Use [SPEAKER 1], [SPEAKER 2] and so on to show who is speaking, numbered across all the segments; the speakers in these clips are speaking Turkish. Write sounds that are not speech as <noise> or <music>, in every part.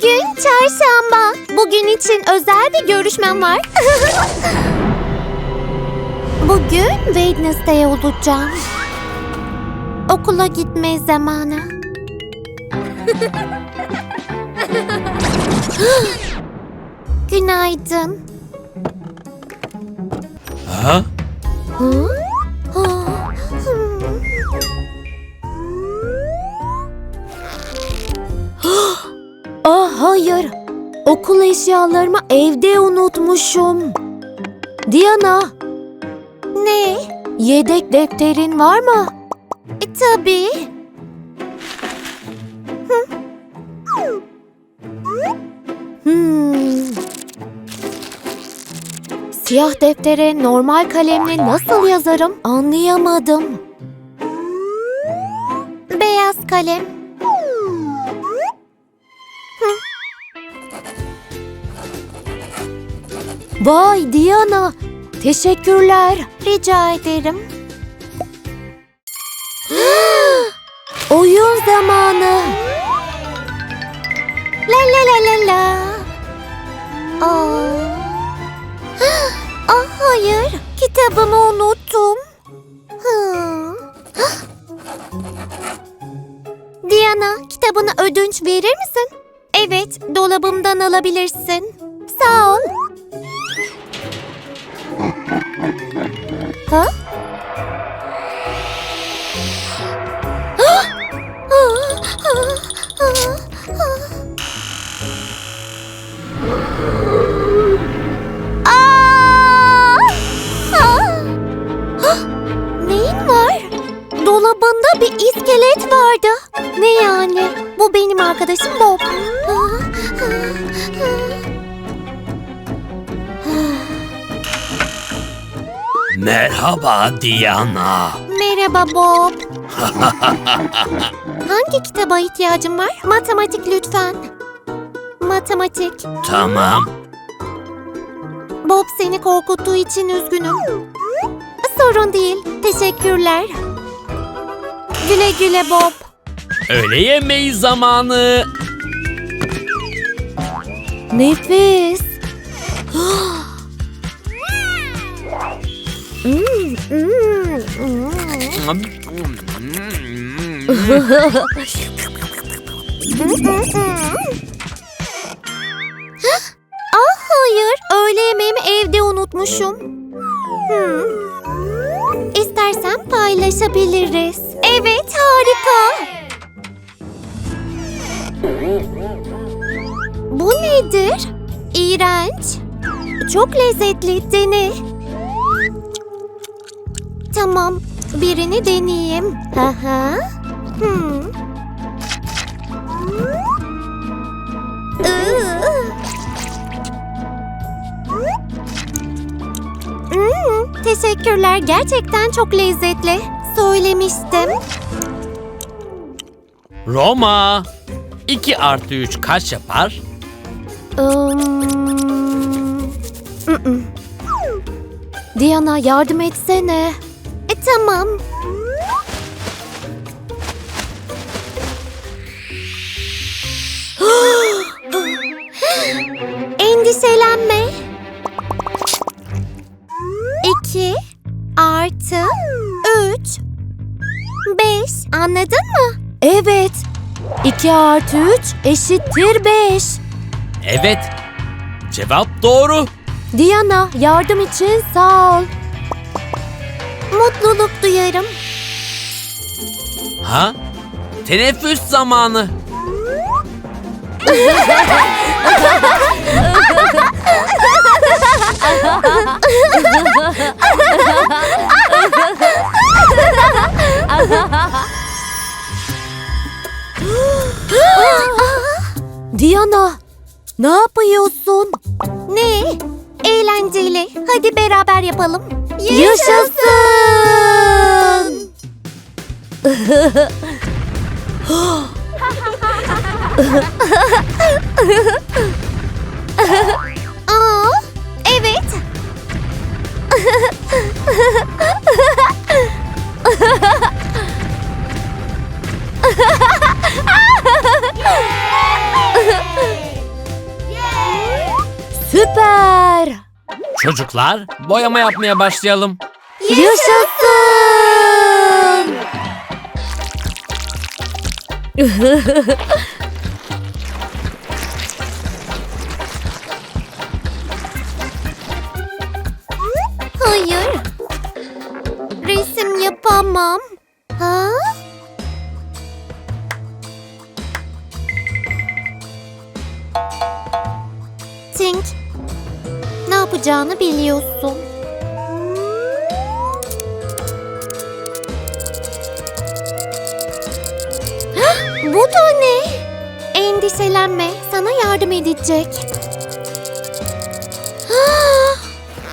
[SPEAKER 1] Bugün çarşamba. Bugün için özel bir görüşmem var. <laughs> Bugün Wednesday olacağım. Okula gitme zamanı. <laughs> Günaydın.
[SPEAKER 2] Ha?
[SPEAKER 1] Hı? Hayır. Okul eşyalarımı evde unutmuşum. Diana. Ne? Yedek defterin var mı? E, tabii. Hmm. Siyah deftere normal kalemle nasıl yazarım anlayamadım. Beyaz kalem. Vay Diana, teşekkürler. Rica ederim. <gasps> Oyun zamanı. La la la la la. Aa. <gasps> Ah hayır, kitabımı unuttum. <gasps> Diana, kitabını ödünç verir misin? Evet, dolabımdan alabilirsin. Sağ ol. Ha?
[SPEAKER 2] Merhaba Diana.
[SPEAKER 1] Merhaba Bob. <laughs> Hangi kitaba ihtiyacın var? Matematik lütfen. Matematik.
[SPEAKER 2] Tamam.
[SPEAKER 1] Bob seni korkuttuğu için üzgünüm. Sorun değil. Teşekkürler. Güle güle Bob.
[SPEAKER 2] Öğle yemeği zamanı.
[SPEAKER 1] Nefis. Ah hayır, öğle yemeğimi evde unutmuşum. İstersen paylaşabiliriz. Evet, harika. Bu nedir? İğrenç. Çok lezzetli, dene. Tamam, birini deneyeyim. Haha. Hmm. Hmm, teşekkürler. Gerçekten çok lezzetli. Söylemiştim.
[SPEAKER 2] Roma. 2 artı 3 kaç yapar?
[SPEAKER 1] Um. Diana yardım etsene. Tamam. <gasps> Endişelenme. İki artı üç. Beş. Anladın mı? Evet. İki artı üç eşittir beş.
[SPEAKER 2] Evet. Cevap doğru.
[SPEAKER 1] Diana yardım için sağ ol. Mutluluk duyarım.
[SPEAKER 2] Ha? Teneffüs zamanı.
[SPEAKER 1] Diana, ne yapıyorsun? Ne? Eğlenceli. Hadi beraber yapalım. Yaşasın! Aa, evet. Süper!
[SPEAKER 2] Çocuklar, boyama yapmaya başlayalım.
[SPEAKER 1] Yaşasın! <laughs> Hayır. Resim yapamam. Ha? Tink, yapacağını biliyorsun. Bu da ne? Endişelenme, sana yardım edecek.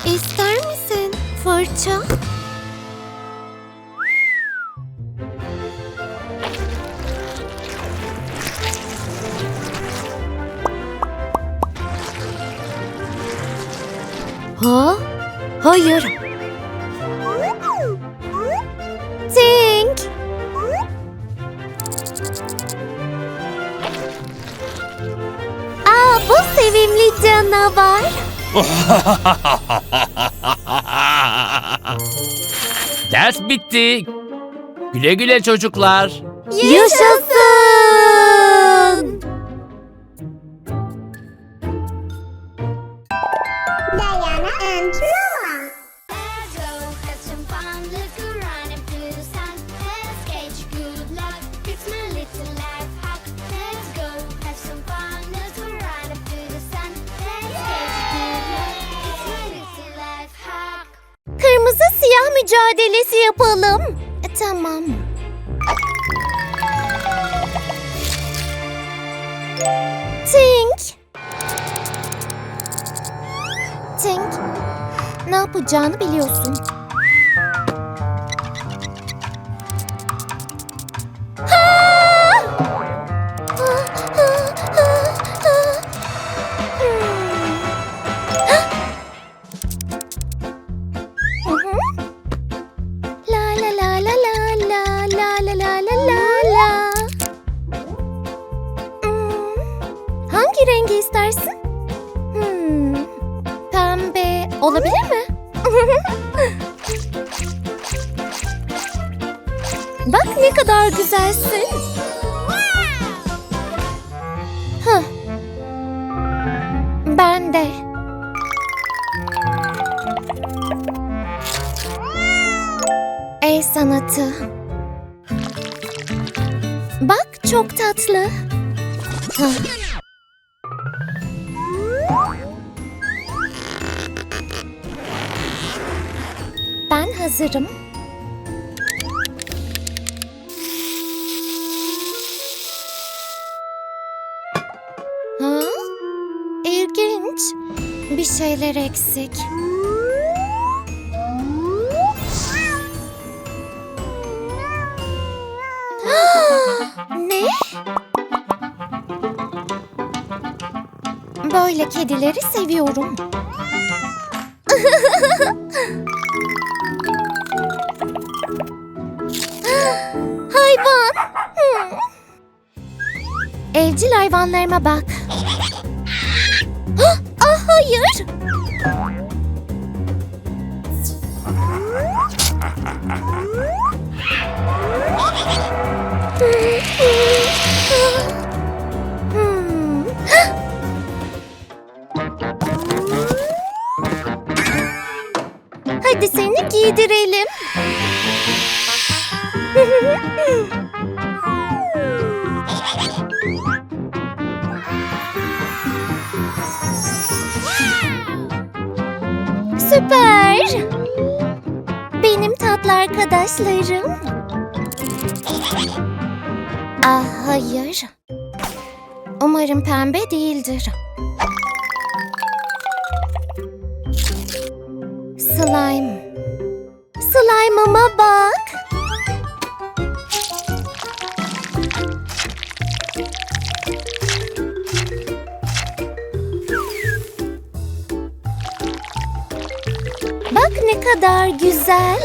[SPEAKER 1] İster misin fırça?
[SPEAKER 2] Ders bitti. Güle güle çocuklar.
[SPEAKER 1] Yaşasın. Mücadelesi yapalım. E, tamam. Tink. Tink. Ne yapacağını biliyorsun. Böyle kedileri seviyorum. <laughs> Hayvan. Hmm. Evcil hayvanlarıma bak. <gasps> Ah, hayır. Süper. Benim tatlı arkadaşlarım. Ah hayır. Umarım pembe değildir. Slime. Slime'ıma bak. Kadar güzel. <laughs>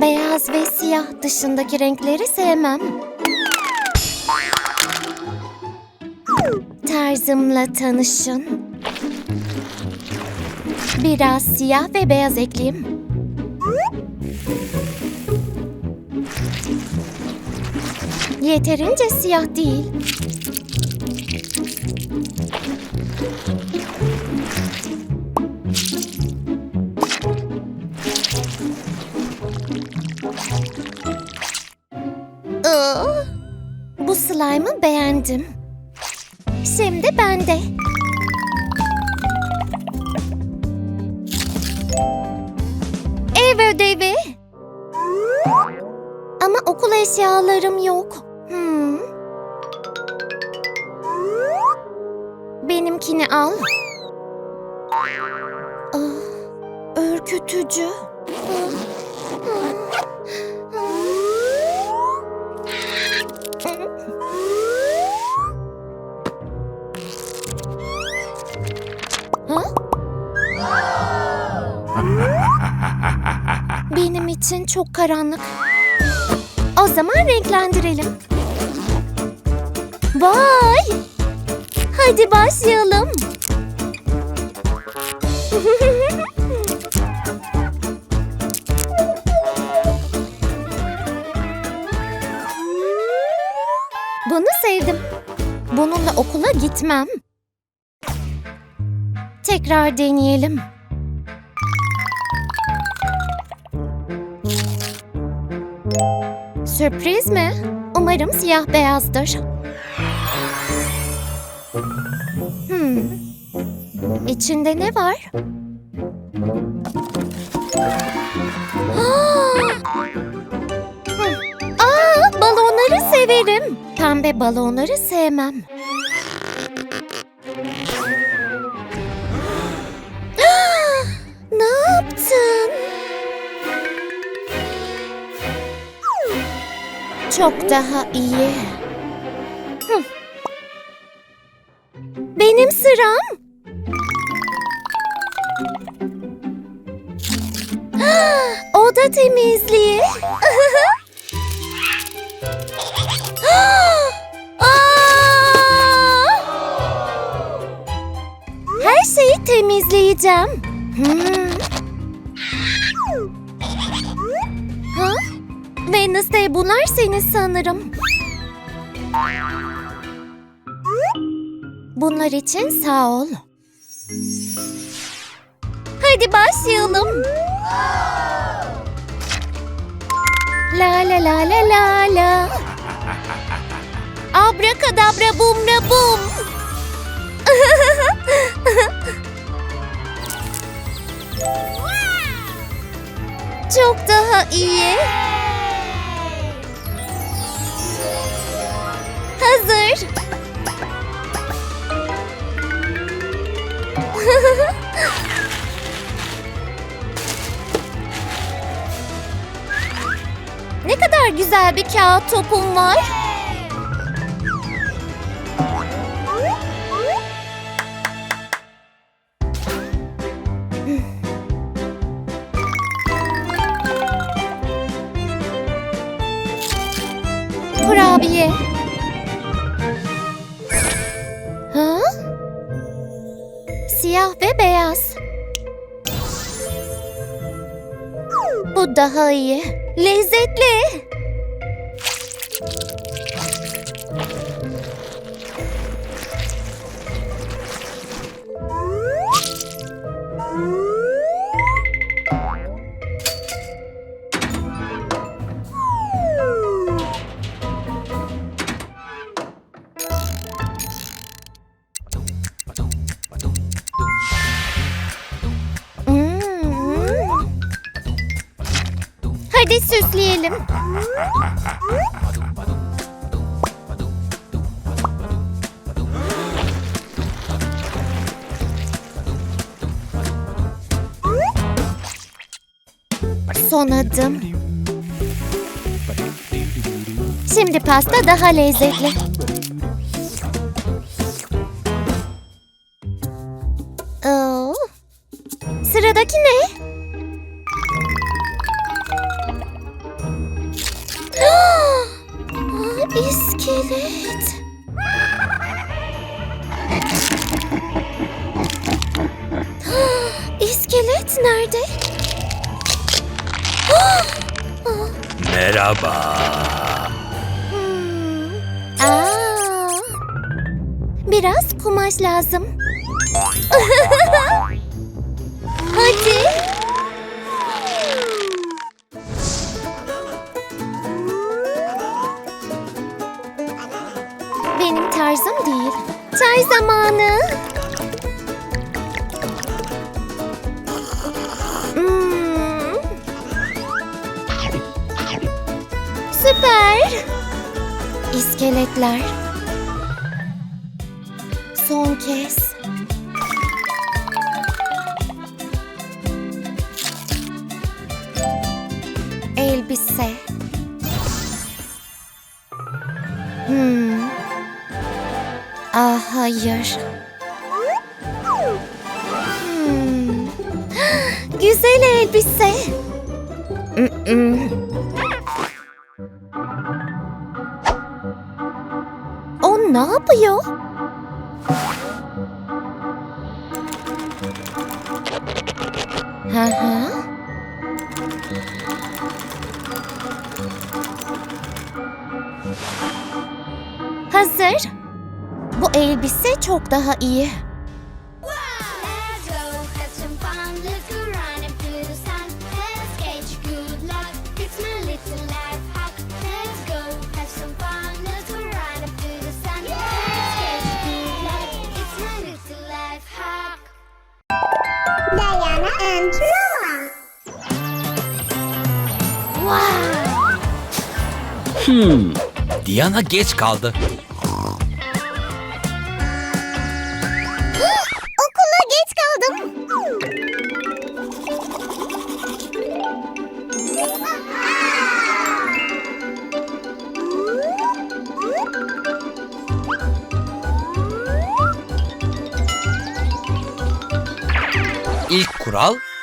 [SPEAKER 1] Beyaz ve siyah dışındaki renkleri sevmem. tarzımla tanışın. Biraz siyah ve beyaz ekleyeyim. Yeterince siyah değil. Benim için çok karanlık. O zaman renklendirelim. Vay! Hadi başlayalım. <laughs> Bunu sevdim. Bununla okula gitmem. Tekrar deneyelim. Sürpriz mi? Umarım siyah beyazdır. Hmm. İçinde ne var? <gasps> Aa! Balonları severim. Pembe balonları sevmem. Yaptın? Çok daha iyi. Benim sıram. <gasps> Oda temizliği. <gasps> Her şeyi temizleyeceğim. Hmm. Bunlar senin sanırım. Bunlar için sağ ol. Hadi başlayalım. La la la la la la. Abrakadabra bumra bum. <laughs> Çok daha iyi. Hazır. <laughs> ne kadar güzel bir kağıt topum var. Bu daha iyi. Lezzetli. pasta daha lezzetli. Oo. Sıradaki ne? Ah! İskelet. Ah, iskelet nerede? Ah! Merhaba. Kumaş lazım. <laughs> Son kez. Elbise. Hmm. Ah hayır. Hmm. <gasps> Güzel elbise. Mm-mm. O ne yapıyor?
[SPEAKER 3] Little life hack.
[SPEAKER 4] Diana and Noah.
[SPEAKER 2] Hmm. Diana geç kaldı.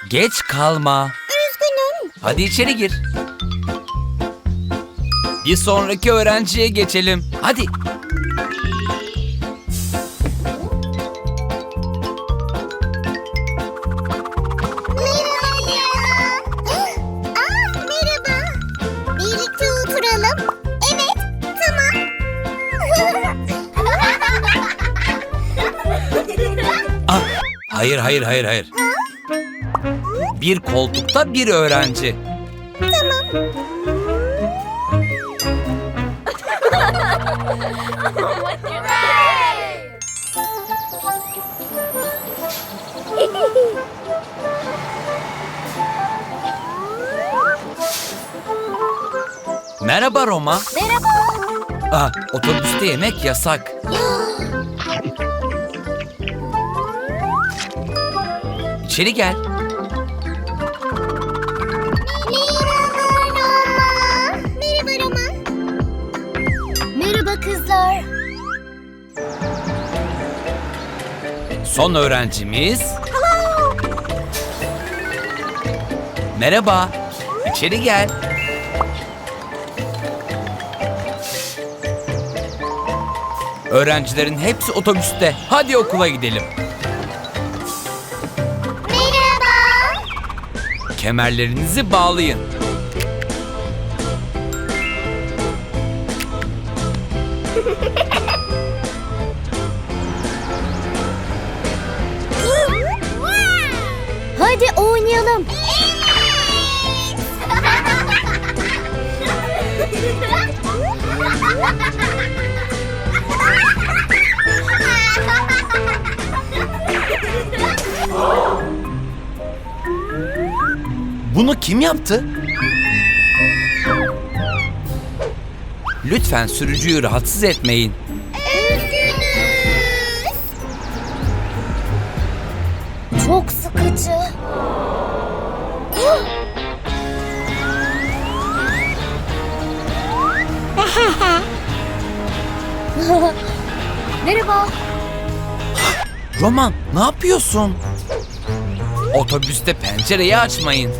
[SPEAKER 1] Geç
[SPEAKER 2] kalma.
[SPEAKER 1] Üzgünüm.
[SPEAKER 2] Hadi içeri gir. Bir sonraki öğrenciye geçelim. Hadi.
[SPEAKER 1] Aa, merhaba. Birlikte oturalım. Evet, tamam.
[SPEAKER 2] Ah, hayır hayır hayır hayır. Bir koltukta bir öğrenci. Merhaba Roma.
[SPEAKER 1] Merhaba.
[SPEAKER 2] Ah, otobüste yemek yasak. İçeri gel. Son öğrencimiz. Merhaba. İçeri gel. Öğrencilerin hepsi otobüste. Hadi okula gidelim.
[SPEAKER 1] Merhaba.
[SPEAKER 2] Kemerlerinizi bağlayın. Yaptı? Lütfen sürücüyü rahatsız etmeyin.
[SPEAKER 1] Çok sıkıcı. <laughs> Merhaba.
[SPEAKER 2] Roman, ne yapıyorsun? Otobüste pencereyi açmayın.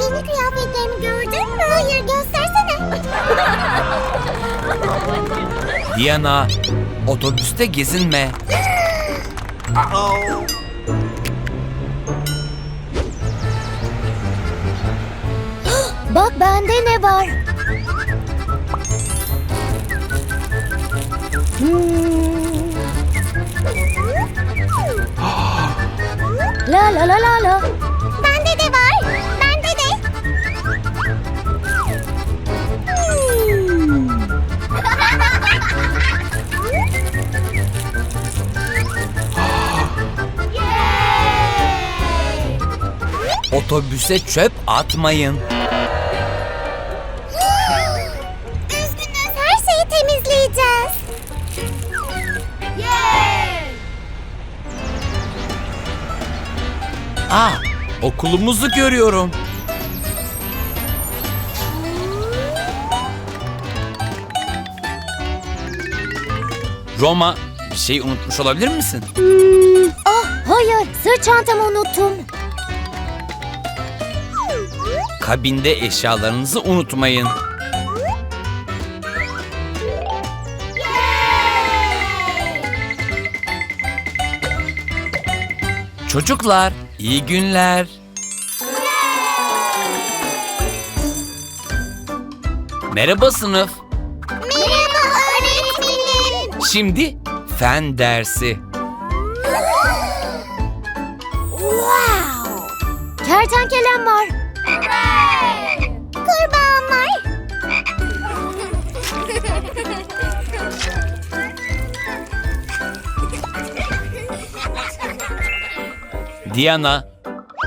[SPEAKER 1] Yeni kıyafetlerimi gördün mü? Hayır göstersene.
[SPEAKER 2] Diana, otobüste gezinme. <gasps>
[SPEAKER 1] Bak bende ne var? Hmm. La la la la la.
[SPEAKER 4] Bende de var. Bende de.
[SPEAKER 2] Otobüse çöp atmayın. Aa, okulumuzu görüyorum. Roma, bir şey unutmuş olabilir misin?
[SPEAKER 1] Hmm, ah hayır sırt çantamı unuttum.
[SPEAKER 2] Kabinde eşyalarınızı unutmayın. Çocuklar, iyi günler. Merhaba sınıf.
[SPEAKER 4] Merhaba öğretmenim.
[SPEAKER 2] Şimdi fen dersi.
[SPEAKER 1] Kertenkelem var.
[SPEAKER 2] Diana,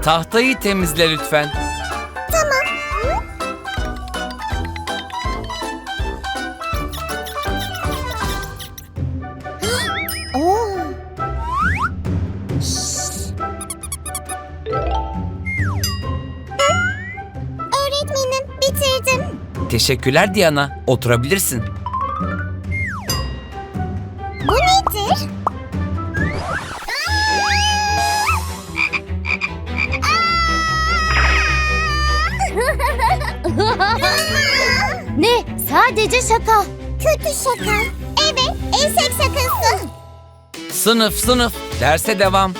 [SPEAKER 2] tahtayı temizle lütfen.
[SPEAKER 4] Tamam.
[SPEAKER 1] Oo.
[SPEAKER 4] Öğretmenim bitirdim.
[SPEAKER 2] Teşekkürler Diana. Oturabilirsin. <laughs>
[SPEAKER 1] ne? Sadece şaka.
[SPEAKER 4] Kötü şaka. Evet, eşek şakası.
[SPEAKER 2] Sınıf sınıf. Derse devam.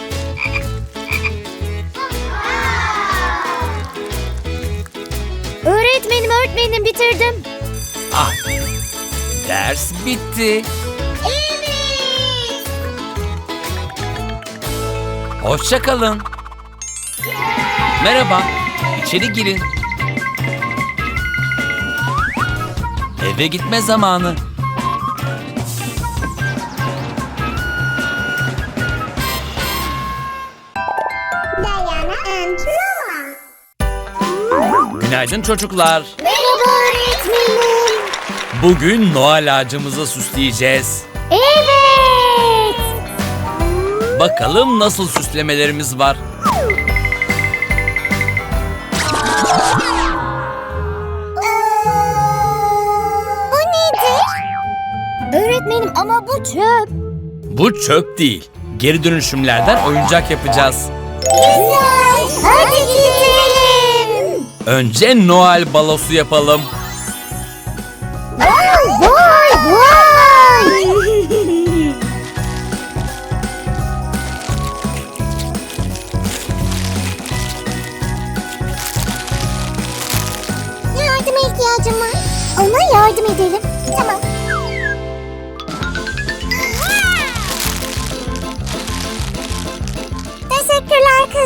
[SPEAKER 1] Öğretmenim öğretmenim bitirdim.
[SPEAKER 2] Ah. Ders bitti.
[SPEAKER 4] Evet.
[SPEAKER 2] Hoşça kalın. Merhaba. İçeri girin. Eve gitme zamanı. Günaydın çocuklar.
[SPEAKER 4] Merhaba öğretmenim.
[SPEAKER 2] Bugün Noel ağacımızı süsleyeceğiz.
[SPEAKER 1] Evet.
[SPEAKER 2] Bakalım nasıl süslemelerimiz var.
[SPEAKER 1] Çöp.
[SPEAKER 2] Bu çöp değil. Geri dönüşümlerden oyuncak yapacağız.
[SPEAKER 4] Güzel. Hadi gidelim.
[SPEAKER 2] Önce Noel balosu yapalım.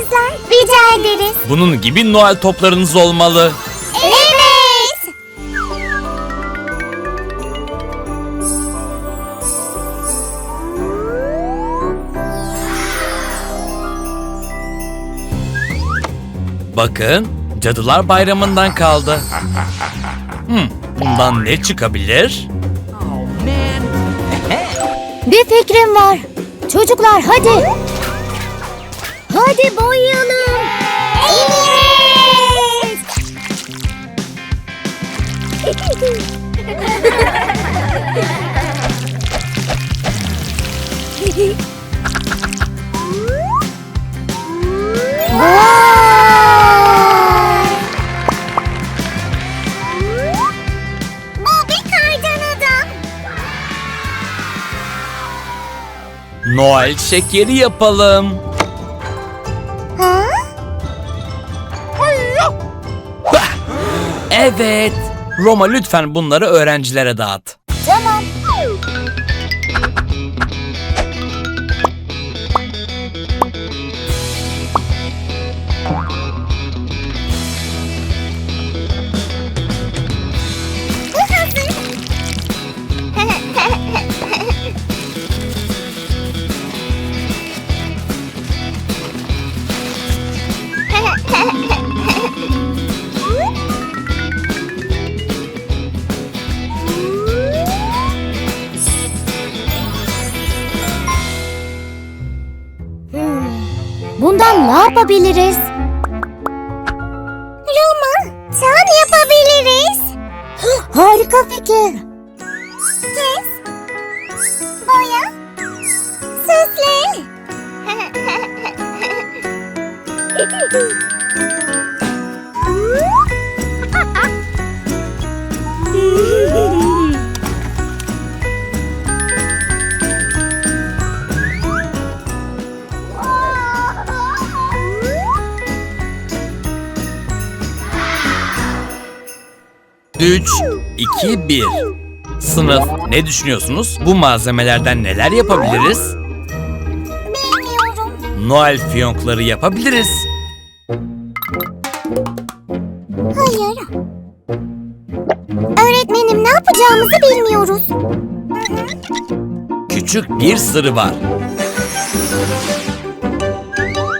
[SPEAKER 4] Kızlar. Rica ederiz.
[SPEAKER 2] Bunun gibi Noel toplarınız olmalı.
[SPEAKER 4] Evet.
[SPEAKER 2] Bakın, Cadılar Bayramı'ndan kaldı. Hmm, bundan ne çıkabilir?
[SPEAKER 1] Bir fikrim var. Çocuklar hadi. Hadi boyayalım.
[SPEAKER 4] Evet. Bu bir kardan adam.
[SPEAKER 2] Noel şekeri yapalım. Evet. Roma lütfen bunları öğrencilere dağıt.
[SPEAKER 4] Tamam. Yapabiliriz? Roma, sen yapabiliriz. Harika fikir. Kes. Boya. Süsle. <laughs>
[SPEAKER 2] Üç, iki, bir. Sınıf ne düşünüyorsunuz? Bu malzemelerden neler yapabiliriz?
[SPEAKER 4] Bilmiyorum.
[SPEAKER 2] Noel fiyonkları yapabiliriz.
[SPEAKER 4] Hayır. Öğretmenim ne yapacağımızı bilmiyoruz.
[SPEAKER 2] Küçük bir sırrı var.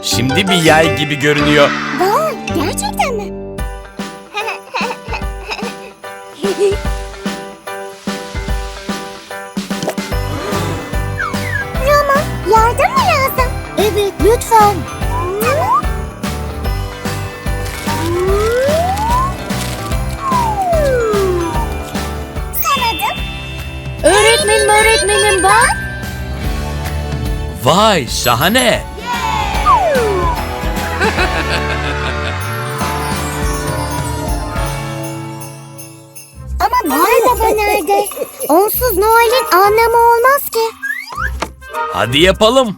[SPEAKER 2] Şimdi bir yay gibi görünüyor.
[SPEAKER 4] Vay, Evet, lütfen. Tamam. Sen adım?
[SPEAKER 1] Öğretmenim öğretmenim bak.
[SPEAKER 2] Vay şahane.
[SPEAKER 4] Ama Noel Baba nerede? Onsuz Noel'in anlamı olmaz ki.
[SPEAKER 2] Hadi yapalım.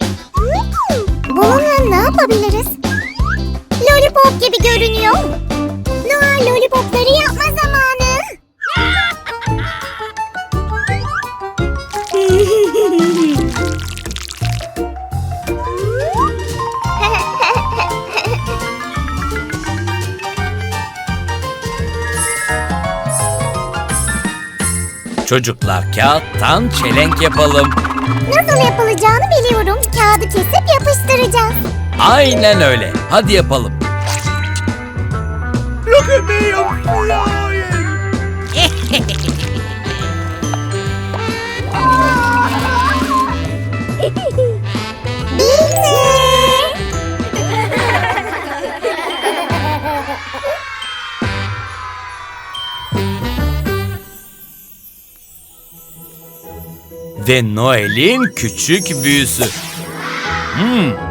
[SPEAKER 4] Yapabiliriz? Lollipop gibi görünüyor. Noel lollipopları yapma zamanı.
[SPEAKER 2] Çocuklar kağıttan çelenk yapalım.
[SPEAKER 4] Nasıl yapılacağını biliyorum. Kağıdı kesip yapıştıracağız.
[SPEAKER 2] Aynen öyle. Hadi yapalım. Ve Noel'in küçük büyüsü. Hmm.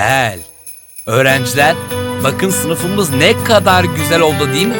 [SPEAKER 2] Güzel. Öğrenciler, bakın sınıfımız ne kadar güzel oldu değil mi?